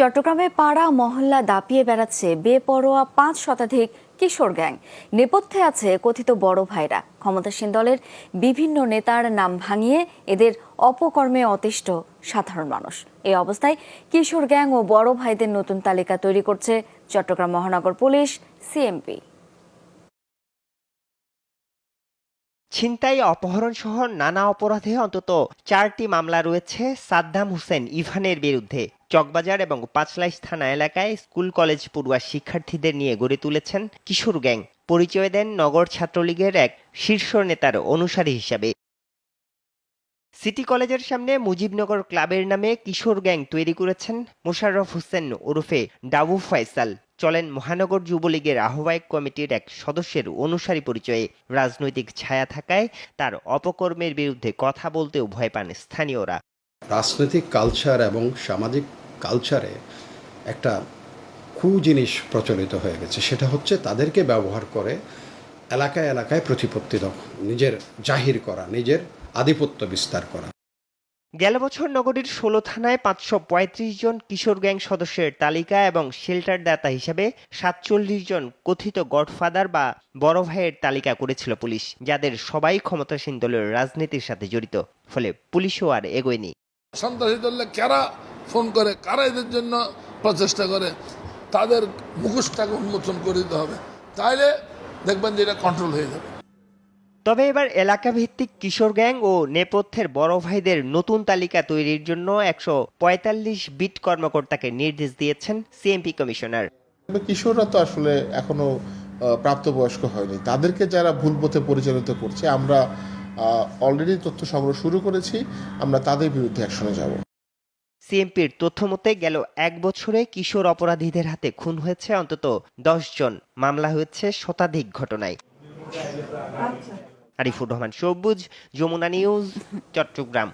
চট্টগ্রামে পাড়া, মহল্লা দাপিয়ে বেড়াচ্ছে বেপরোয়া পাঁচ শতাধিক কিশোর গ্যাং। নেপথ্যে আছে কথিত বড় ভাইরা। ক্ষমতাসীন দলের বিভিন্ন নেতার নাম ভাঙিয়ে এদের অপকর্মে অতিষ্ঠ সাধারণ মানুষ। এই অবস্থায় কিশোর গ্যাং ও বড় ভাইদের নতুন তালিকা তৈরি করছে চট্টগ্রাম মহানগর পুলিশ, সিএমপি। ছিনতাই, অপহরণ সহ নানা অপরাধে অন্তত চারটি মামলা রয়েছে সাদ্দাম হোসেন ইভানের বিরুদ্ধে। চকবাজার এবং পাঁচলাইশ থানা এলাকায় স্কুল, কলেজ, পড়ুয়া শিক্ষার্থীদের নিয়ে গড়ে তুলেছেন কিশোর গ্যাং। পরিচয় দেন নগর ছাত্রলীগের এক শীর্ষ নেতার অনুসারী হিসাবে। সিটি কলেজের সামনে মুজিবনগর ক্লাবের নামে কিশোর গ্যাং তৈরি করেছেন মোশাররফ হোসেন ওরফে ডাবু ফয়সাল। চলেন মহানগর যুবলীগের আহ্বায়ক কমিটির এক সদস্যের অনুসারী পরিচয়ে রাজনৈতিক ছায়া থাকায় তার অপকর্মের বিরুদ্ধে কথা বলতেও ভয় পান স্থানীয়রা। রাজনৈতিক কালচার এবং সামাজিক কালচারে একটা কু জিনিস প্রচলিত হয়ে গেছে। সেটা হচ্ছে তাদেরকে ব্যবহার করে এলাকায় এলাকায় প্রতিপত্তি দখল, নিজের জাহির করা, নিজের আধিপত্য বিস্তার করা। গেল বছর নগরীর ষোলো থানায় পাঁচশো পঁয়ত্রিশ জন কিশোর গ্যাং সদস্যের তালিকা এবং শেল্টার দাতা হিসাবে সাতচল্লিশ জন কথিত গডফাদার বা বড় ভাইয়ের তালিকা করেছিল পুলিশ, যাদের সবাই ক্ষমতাসীন দলের রাজনীতির সাথে জড়িত, ফলে পুলিশও আর এগোয়নি। সন্ত্রাসী দলে কারা ফোন করে, কারা এদের জন্য প্রচেষ্টা করে, তাদের মুখোশটাকে উন্মোচন করে দিতে হবে। তাইলে দেখবেন যে এটা কন্ট্রোল হয়ে যাবে। তবে এবার এলাকা ভিত্তিক কিশোর গ্যাং ও নেপথ্যের বড় ভাইদের নতুন তালিকা তৈরির জন্য একশো পঁয়তাল্লিশ বিট কর্মকর্তাকে নির্দেশ দিয়েছেন সিএমপি কমিশনার। তবে কিশোররা তো আসলে এখনও প্রাপ্তবয়স্ক হয়নি। তাদেরকে যারা ভুল পথে পরিচালিত করছে আমরা অলরেডি তথ্য সংগ্রহ শুরু করেছি আমরা তাদের বিরুদ্ধে অ্যাকশনে যাব। সিএমপির তথ্য মতে গেল এক বছরে কিশোর অপরাধীদের হাতে খুন হয়েছে অন্তত দশ জন। মামলা হয়েছে শতাধিক ঘটনায়। আরিফুর রহমান। সবুজ যমুনা নিউজ চট্টগ্রাম।